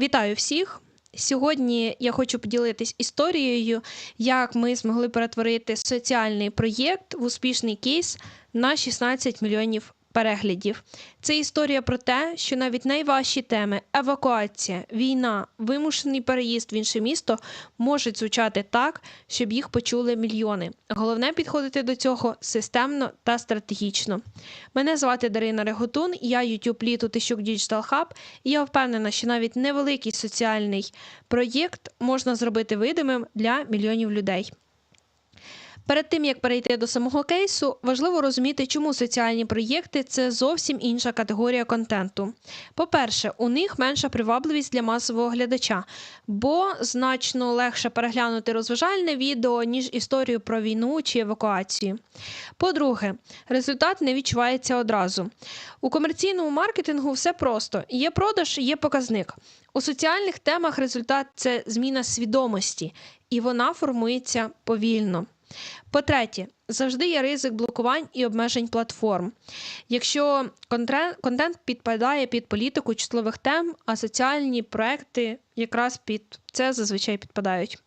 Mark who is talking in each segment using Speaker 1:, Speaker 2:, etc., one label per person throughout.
Speaker 1: Вітаю всіх! Сьогодні я хочу поділитись історією, як ми змогли перетворити соціальний проєкт в успішний кейс на 16 мільйонів переглядів. Це історія про те, що навіть найважчі теми евакуація, війна, вимушений переїзд в інше місто можуть звучати так, щоб їх почули мільйони. Головне підходити до цього системно та стратегічно. Мене звати Дарина Реготун, я youtube лід у Тищук Digital Hub, і я впевнена, що навіть невеликий соціальний проєкт можна зробити видимим для мільйонів людей. Перед тим як перейти до самого кейсу, важливо розуміти, чому соціальні проєкти це зовсім інша категорія контенту. По-перше, у них менша привабливість для масового глядача, бо значно легше переглянути розважальне відео, ніж історію про війну чи евакуацію. По-друге, результат не відчувається одразу. У комерційному маркетингу все просто: є продаж, є показник. У соціальних темах результат це зміна свідомості, і вона формується повільно. По-третє, завжди є ризик блокувань і обмежень платформ. Якщо контент підпадає під політику чутливих тем, а соціальні проекти якраз під це зазвичай підпадають.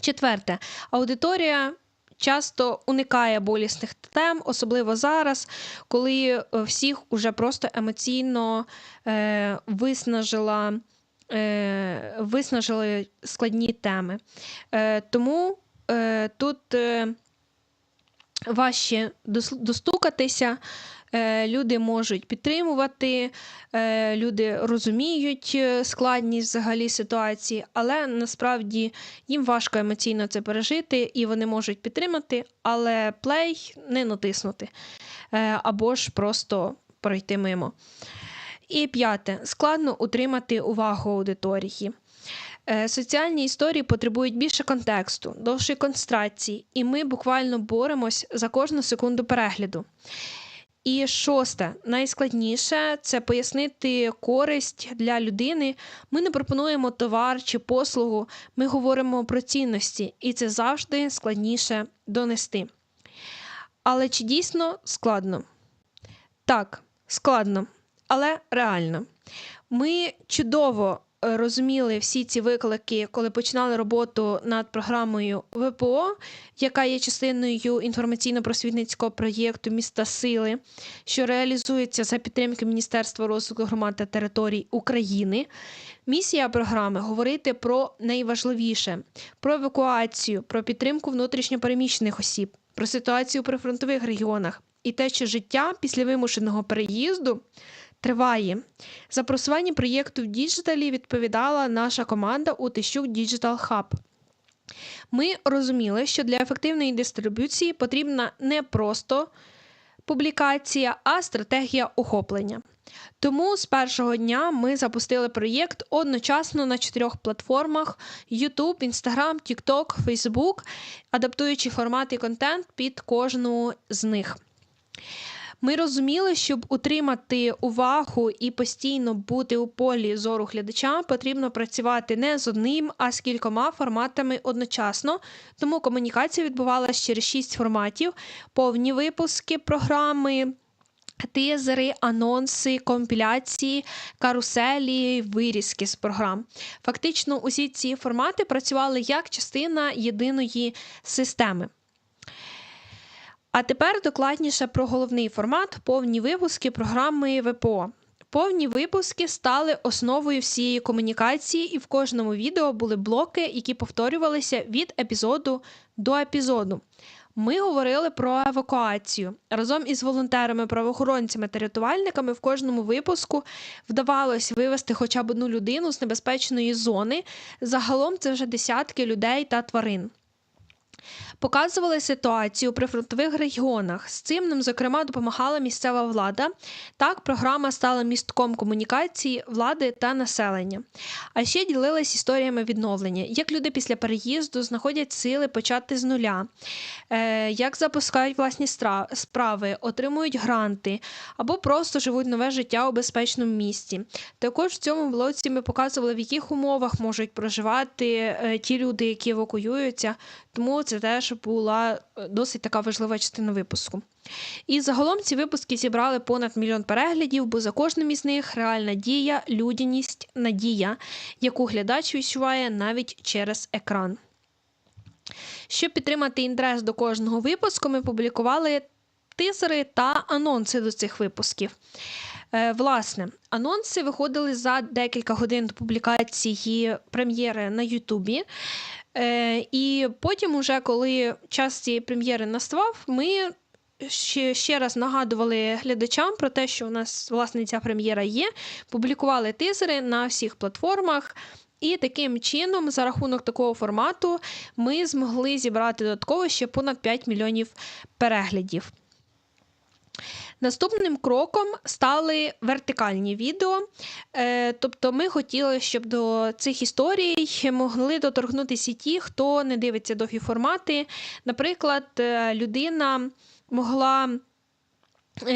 Speaker 1: Четверте, аудиторія. Часто уникає болісних тем, особливо зараз, коли всіх уже просто емоційно е, виснажила, е, виснажили складні теми. Е, Тому е, тут е, важче достукатися. Е, люди можуть підтримувати, е, люди розуміють е, складність взагалі ситуації, але насправді їм важко емоційно це пережити, і вони можуть підтримати, але плей не натиснути або ж просто пройти мимо. І п'яте складно утримати увагу аудиторії. Е, соціальні історії потребують більше контексту, довшої концентрації, і ми буквально боремось за кожну секунду перегляду. І шосте, найскладніше це пояснити користь для людини. Ми не пропонуємо товар чи послугу, ми говоримо про цінності, і це завжди складніше донести. Але чи дійсно складно? Так, складно, але реально. Ми чудово розуміли всі ці виклики, коли починали роботу над програмою ВПО, яка є частиною інформаційно-просвітницького проєкту Міста Сили, що реалізується за підтримки Міністерства розвитку громад та територій України. Місія програми говорити про найважливіше: про евакуацію, про підтримку внутрішньопереміщених осіб, про ситуацію при фронтових регіонах і те, що життя після вимушеного переїзду триває. За просування проєкту в діджиталі відповідала наша команда у Тищук Digital Hub. Ми розуміли, що для ефективної дистрибуції потрібна не просто публікація, а стратегія охоплення. Тому з першого дня ми запустили проєкт одночасно на чотирьох платформах: YouTube, Instagram, TikTok, Facebook, адаптуючи формат і контент під кожну з них. Ми розуміли, щоб утримати увагу і постійно бути у полі зору глядача, потрібно працювати не з одним, а з кількома форматами одночасно. Тому комунікація відбувалася через шість форматів: повні випуски програми. Тизери, анонси, компіляції, каруселі, вирізки з програм. Фактично, усі ці формати працювали як частина єдиної системи. А тепер докладніше про головний формат повні випуски програми ВПО. Повні випуски стали основою всієї комунікації, і в кожному відео були блоки, які повторювалися від епізоду до епізоду. Ми говорили про евакуацію разом із волонтерами, правоохоронцями та рятувальниками в кожному випуску вдавалось вивести хоча б одну людину з небезпечної зони. Загалом це вже десятки людей та тварин. Показували ситуацію при фронтових регіонах. З цим нам, зокрема, допомагала місцева влада. Так, програма стала містком комунікації влади та населення. А ще ділилась історіями відновлення, як люди після переїзду знаходять сили почати з нуля, е, як запускають власні справи, отримують гранти або просто живуть нове життя у безпечному місці. Також в цьому блоці ми показували, в яких умовах можуть проживати е, ті люди, які евакуюються тому це теж була е, досить така важлива частина випуску. І загалом ці випуски зібрали понад мільйон переглядів, бо за кожним із них реальна дія, людяність, надія, яку глядач відчуває навіть через екран. Щоб підтримати інтерес до кожного випуску, ми публікували тизери та анонси до цих випусків. Е, власне, анонси виходили за декілька годин до публікації прем'єри на Ютубі. Е, і потім, уже коли час цієї прем'єри наставав, ми ще, ще раз нагадували глядачам про те, що у нас власне ця прем'єра є. Публікували тизери на всіх платформах. І таким чином, за рахунок такого формату, ми змогли зібрати додатково ще понад 5 мільйонів переглядів. Наступним кроком стали вертикальні відео. Е, Тобто ми хотіли, щоб до цих історій могли доторгнутися ті, хто не дивиться довгі формати. Наприклад, е, людина могла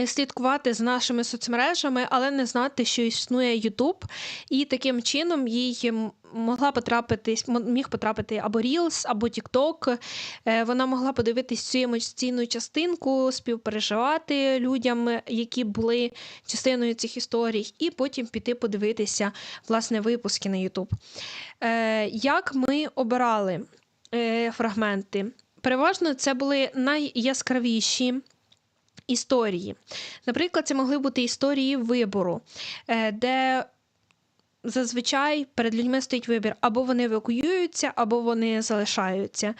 Speaker 1: слідкувати за нашими соцмережами, але не знати, що існує YouTube, і таким чином їй могла потрапити, міг потрапити або Reels, або TikTok. Е, Вона могла подивитись цю емоційну частинку, співпереживати людям, які були частиною цих історій, і потім піти подивитися власне випуски на YouTube. Е, Як ми обирали е, фрагменти? Переважно це були найяскравіші історії. Наприклад, це могли бути історії вибору, е, де зазвичай перед людьми стоїть вибір: або вони евакуюються, або вони залишаються.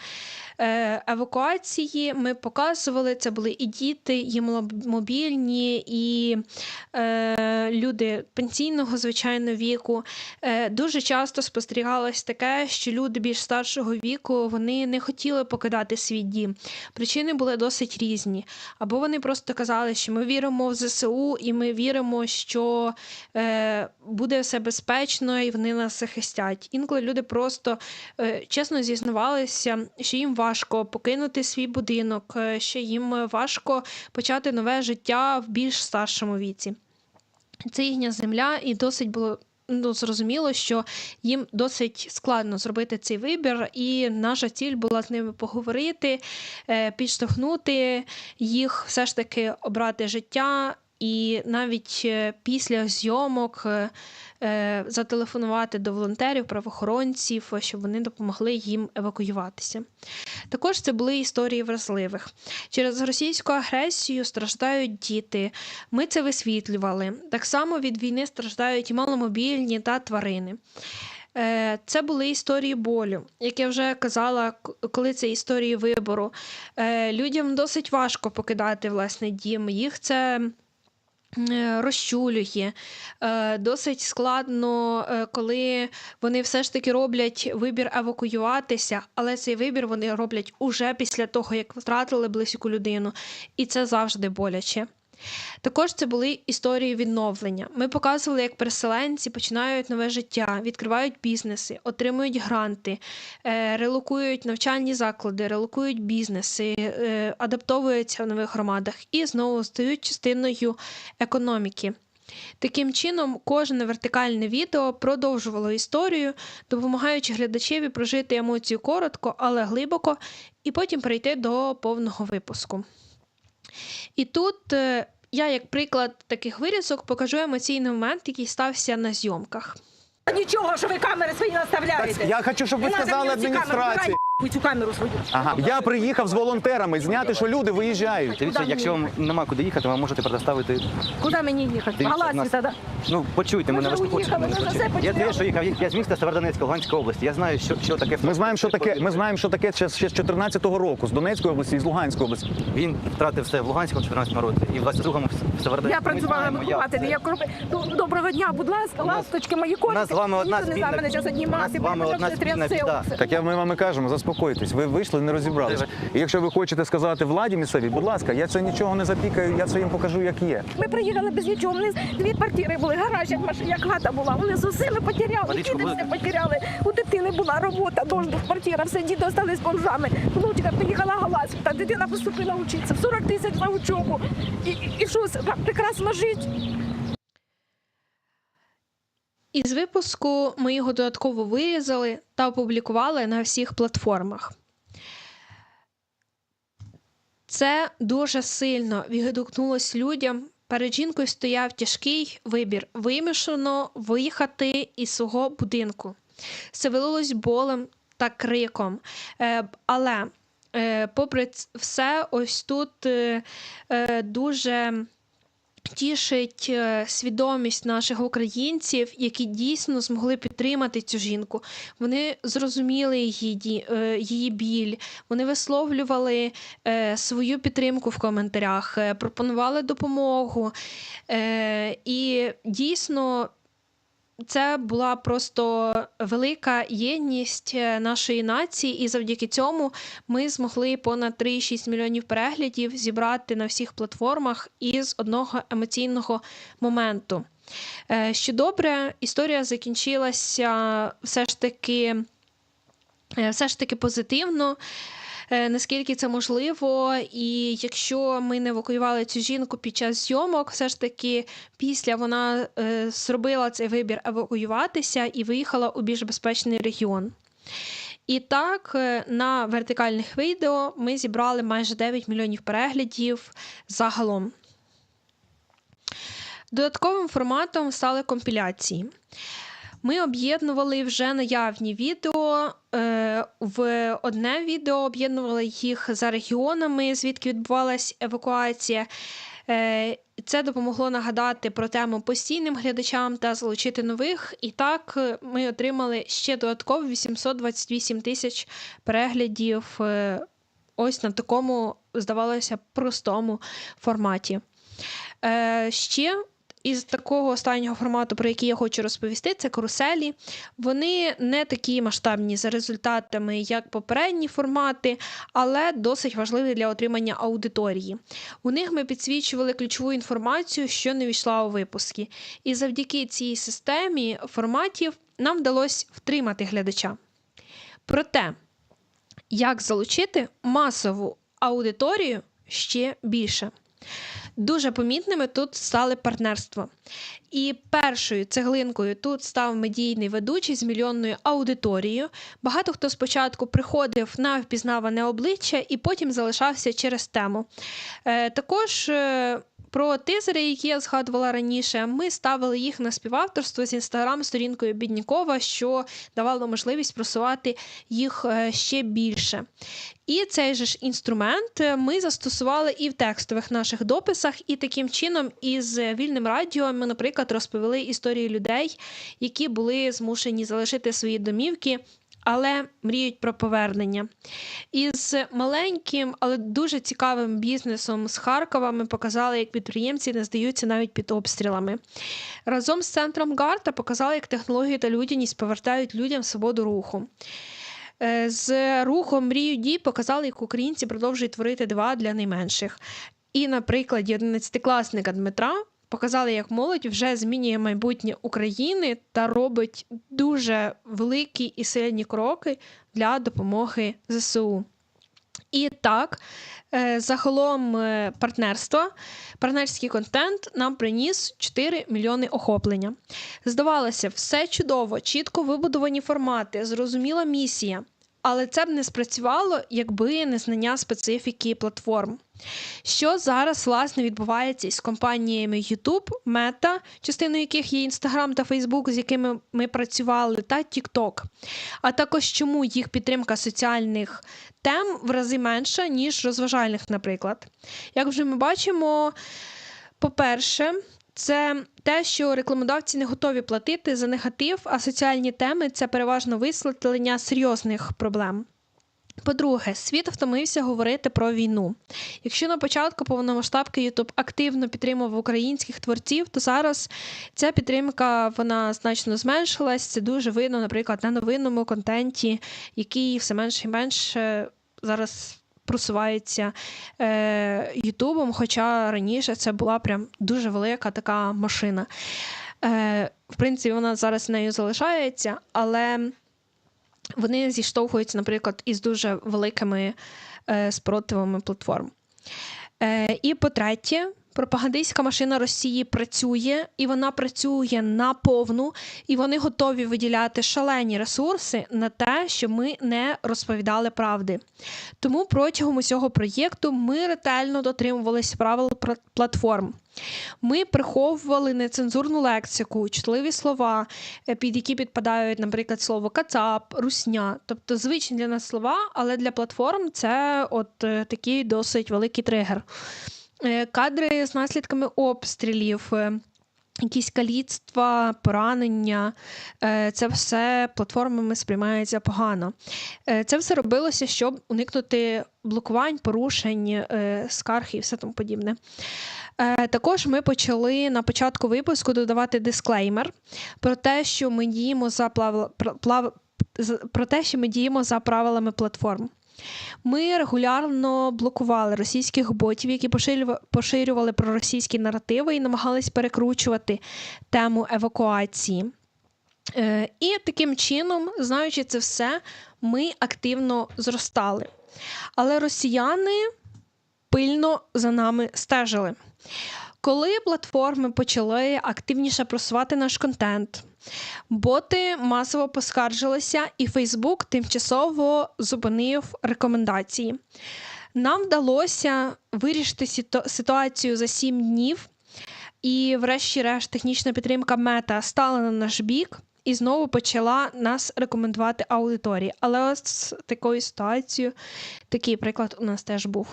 Speaker 1: Е, Евакуації ми показували, це були і діти, і мобільні, і е, люди пенсійного, звичайно, віку. Е, Дуже часто спостерігалось таке, що люди більш старшого віку вони не хотіли покидати свій дім. Причини були досить різні. Або вони просто казали, що ми віримо в ЗСУ, і ми віримо, що е, буде все безпечно і вони нас захистять. Інколи люди просто е, чесно зізнавалися, що їм важко покинути свій будинок, е, що їм важко почати нове життя в більш старшому віці. Це їхня земля, і досить було. Ну, зрозуміло, що їм досить складно зробити цей вибір, і наша ціль була з ними поговорити, е, підштовхнути їх все ж таки обрати життя, і навіть після зйомок зателефонувати до волонтерів, правоохоронців, щоб вони допомогли їм евакуюватися. Також це були історії вразливих. Через російську агресію страждають діти. Ми це висвітлювали. Так само від війни страждають і маломобільні та тварини. Е, Це були історії болю, як я вже казала, коли це історії вибору. Е, Людям досить важко покидати власне дім. Їх це е, розчулює. Е, Досить складно, е, коли вони все ж таки роблять вибір евакуюватися, але цей вибір вони роблять уже після того, як втратили близьку людину, і це завжди боляче. Також це були історії відновлення. Ми показували, як переселенці починають нове життя, відкривають бізнеси, отримують гранти, е, релокують навчальні заклади, релокують бізнеси, е, адаптовуються в нових громадах і знову стають частиною економіки. Таким чином, кожне вертикальне відео продовжувало історію, допомагаючи глядачеві прожити емоцію коротко, але глибоко, і потім перейти до повного випуску. І тут е, я, як приклад таких вирізок, покажу емоційний момент, який стався на зйомках.
Speaker 2: Нічого, що ви камери свої наставляєте.
Speaker 3: Я хочу, щоб ви сказали адміністрації.
Speaker 2: Убирай, цю камеру свою.
Speaker 3: Ага. Я приїхав з волонтерами зняти, що люди виїжджають.
Speaker 4: Дивіться,
Speaker 2: Куди
Speaker 4: якщо вам нема куди їхати, ви можете предоставити.
Speaker 2: Куди мені їхати?
Speaker 4: Дивіться,
Speaker 2: Галасі
Speaker 4: нас-
Speaker 2: тоді.
Speaker 4: Ну, почуйте
Speaker 2: Ми
Speaker 4: мене, ви
Speaker 2: вже
Speaker 4: ж не хочете
Speaker 2: уїхали,
Speaker 4: мене
Speaker 2: ми вже
Speaker 4: почути.
Speaker 2: все
Speaker 4: Я те, що їхав, я з міста Северодонецька, Луганської області. Я знаю, що, що таке.
Speaker 3: Ми знаємо, що таке. Ми знаємо, що таке ще, ще з 14-го року, з Донецької області і з Луганської області.
Speaker 4: Він втратив все в Луганську в 14 році і в 22-му в Северодонецьку.
Speaker 2: Я працювала вихователем. Я. Ну, Доброго дня, будь ласка,
Speaker 4: нас-
Speaker 2: ласточки, мої
Speaker 4: У
Speaker 2: котики.
Speaker 4: нас з вами одна
Speaker 2: Ніхто не знає
Speaker 4: спільна-
Speaker 2: мене зараз
Speaker 4: у нас з вами одна спільна біда.
Speaker 3: Так я ми вам і кажемо, заспокойтесь. Ви вийшли, не розібралися. І якщо ви хочете сказати владі місцевій, будь ласка, я це нічого не запікаю, я це їм покажу, як є.
Speaker 2: Ми приїхали без нічого. Вони дві квартири були, гараж, як машина, як хата була. Вони з усіми потеряли, діти все потеряли. У дитини була робота, дождь, квартира, все діти остались бомжами. Внучка приїхала галасі, та дитина поступила вчитися. 40 тисяч за учобу. І, і, і що, так прекрасно жити.
Speaker 1: Із випуску ми його додатково вирізали та опублікували на всіх платформах. Це дуже сильно відгукнулось людям. Перед жінкою стояв тяжкий вибір вимушено виїхати із свого будинку. Це велилось болем та криком. Е, але, е, попри все, ось тут е, дуже тішить е, свідомість наших українців, які дійсно змогли підтримати цю жінку. Вони зрозуміли її, е, її біль, вони висловлювали е, свою підтримку в коментарях, пропонували допомогу. І дійсно. Це була просто велика єдність е, нашої нації, і завдяки цьому ми змогли понад 3,6 мільйонів переглядів зібрати на всіх платформах із одного емоційного моменту. Е, Що добре, історія закінчилася все ж таки, е, все ж таки позитивно. Е, Наскільки це можливо, і якщо ми не евакуювали цю жінку під час зйомок, все ж таки після вона е, зробила цей вибір евакуюватися і виїхала у більш безпечний регіон. І так, е, на вертикальних відео ми зібрали майже 9 мільйонів переглядів загалом. Додатковим форматом стали компіляції. Ми об'єднували вже наявні відео е, в одне відео, об'єднували їх за регіонами, звідки відбувалась евакуація. Е, Це допомогло нагадати про тему постійним глядачам та залучити нових. І так е, ми отримали ще додатково 828 тисяч переглядів. Ось на такому, здавалося, простому форматі. Ще із такого останнього формату, про який я хочу розповісти, це каруселі. Вони не такі масштабні за результатами, як попередні формати, але досить важливі для отримання аудиторії. У них ми підсвічували ключову інформацію, що не війшла у випуски. І завдяки цій системі форматів нам вдалося втримати глядача. Проте, як залучити масову аудиторію ще більше? Дуже помітними тут стали партнерства. І першою цеглинкою тут став медійний ведучий з мільйонною аудиторією. Багато хто спочатку приходив на впізнаване обличчя і потім залишався через тему. Е, також е, про тизери, які я згадувала раніше, ми ставили їх на співавторство з інстаграм-сторінкою Біднікова, що давало можливість просувати їх е, ще більше. І цей же ж інструмент е, ми застосували і в текстових наших дописах, і таким чином із вільним радіо ми, наприклад, розповіли історії людей, які були змушені залишити свої домівки. Але мріють про повернення. Із маленьким, але дуже цікавим бізнесом з Харкова ми показали, як підприємці не здаються навіть під обстрілами. Разом з центром Гарта показали, як технології та людяність повертають людям свободу руху. Е, З рухом мрію дій показали, як українці продовжують творити дива для найменших. І на прикладі 11-класника Дмитра показали, як молодь вже змінює майбутнє України та робить дуже великі і сильні кроки для допомоги ЗСУ. І так, е, загалом е, партнерство, партнерський контент нам приніс 4 мільйони охоплення. Здавалося, все чудово, чітко вибудовані формати, зрозуміла місія. Але це б не спрацювало, якби не знання специфіки платформ. Що зараз власне відбувається із компаніями YouTube, Meta, частиною яких є Instagram та Facebook, з якими ми працювали, та TikTok. А також чому їх підтримка соціальних тем в рази менша, ніж розважальних, наприклад. Як вже ми бачимо, по-перше, це те, що рекламодавці не готові платити за негатив, а соціальні теми це переважно висвітлення серйозних проблем. По-друге, світ втомився говорити про війну. Якщо на початку повномасштабки YouTube активно підтримував українських творців, то зараз ця підтримка вона значно зменшилась. Це дуже видно, наприклад, на новинному контенті, який все менше і менше зараз просувається е, Ютубом, хоча раніше це була прям дуже велика така машина. Е, в принципі, вона зараз нею залишається, але вони зіштовхуються, наприклад, із дуже великими е, спротивами платформ. Е, і по-третє, пропагандистська машина Росії працює, і вона працює на повну, і вони готові виділяти шалені ресурси на те, щоб ми не розповідали правди. Тому протягом усього проєкту ми ретельно дотримувалися правил платформ. Ми приховували нецензурну лексику, чутливі слова, е, під які підпадають, наприклад, слово кацап, русня, тобто звичні для нас слова, але для платформ це от е, такий досить великий тригер. Е, Кадри з наслідками обстрілів. е, Якісь каліцтва, поранення, е, це все платформами сприймається погано. Це все робилося, щоб уникнути блокувань, порушень, скарг і все тому подібне. Також ми почали на початку випуску додавати дисклеймер про те, що ми діємо за плав... про те, що ми діємо за правилами платформ. Ми регулярно блокували російських ботів, які поширювали проросійські наративи і намагались перекручувати тему евакуації. Е, І таким чином, знаючи це все, ми активно зростали. Але росіяни пильно за нами стежили. Коли платформи почали активніше просувати наш контент, боти масово поскаржилися, і Facebook тимчасово зупинив рекомендації. Нам вдалося вирішити ситуацію за 7 днів, і, врешті-решт, технічна підтримка мета стала на наш бік і знову почала нас рекомендувати аудиторії. Але ось з такою ситуацією такий приклад у нас теж був.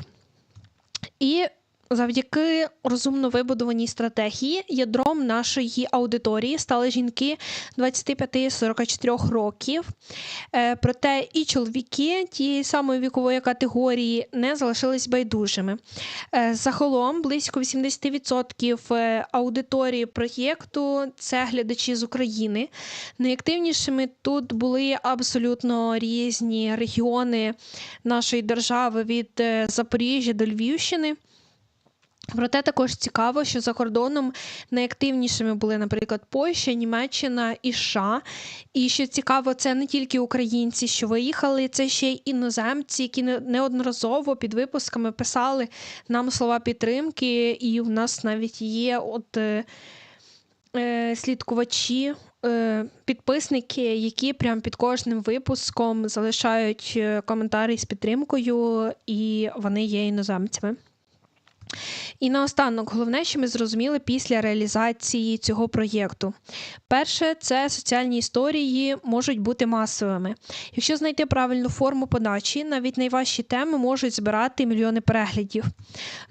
Speaker 1: І завдяки розумно вибудованій стратегії ядром нашої аудиторії стали жінки 25-44 років. Е, Проте і чоловіки тієї самої вікової категорії не залишились байдужими. Е, Загалом близько 80% е, аудиторії проєкту це глядачі з України. Найактивнішими тут були абсолютно різні регіони нашої держави від Запоріжжя до Львівщини. Проте також цікаво, що за кордоном найактивнішими були, наприклад, Польща, Німеччина і США. І що цікаво, це не тільки українці, що виїхали, це ще й іноземці, які неодноразово під випусками писали нам слова підтримки, і в нас навіть є от. е, е, слідкувачі, е, підписники, які прямо під кожним випуском залишають е, коментарі з підтримкою, і вони є іноземцями. І наостанок, головне, що ми зрозуміли після реалізації цього проєкту. Перше, це соціальні історії можуть бути масовими. Якщо знайти правильну форму подачі, навіть найважчі теми можуть збирати мільйони переглядів.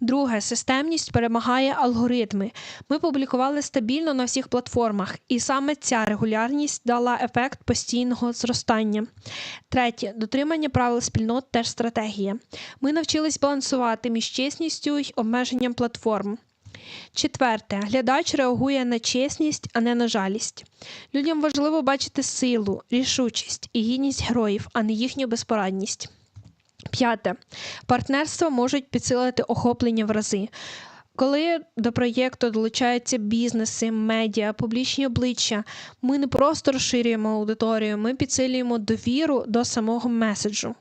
Speaker 1: Друге, системність перемагає алгоритми. Ми публікували стабільно на всіх платформах, і саме ця регулярність дала ефект постійного зростання. Третє, дотримання правил спільнот теж стратегія. Ми навчились балансувати між чесністю й обмеженням платформ. Четверте, глядач реагує на чесність, а не на жалість. Людям важливо бачити силу, рішучість і гідність героїв, а не їхню безпорадність. П'яте. Партнерства можуть підсилити охоплення в рази. Коли до проєкту долучаються бізнеси, медіа, публічні обличчя, ми не просто розширюємо аудиторію, ми підсилюємо довіру до самого меседжу.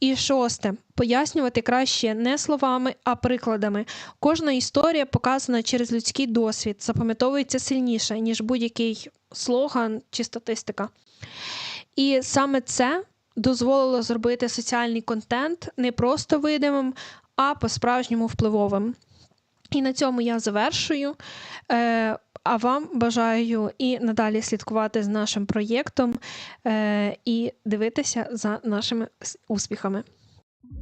Speaker 1: І шосте, пояснювати краще не словами, а прикладами. Кожна історія, показана через людський досвід, запам'ятовується сильніше, ніж будь-який слоган чи статистика. І саме це дозволило зробити соціальний контент не просто видимим, а по-справжньому впливовим. І на цьому я завершую. А вам бажаю і надалі слідкувати з нашим проєктом е, і дивитися за нашими успіхами.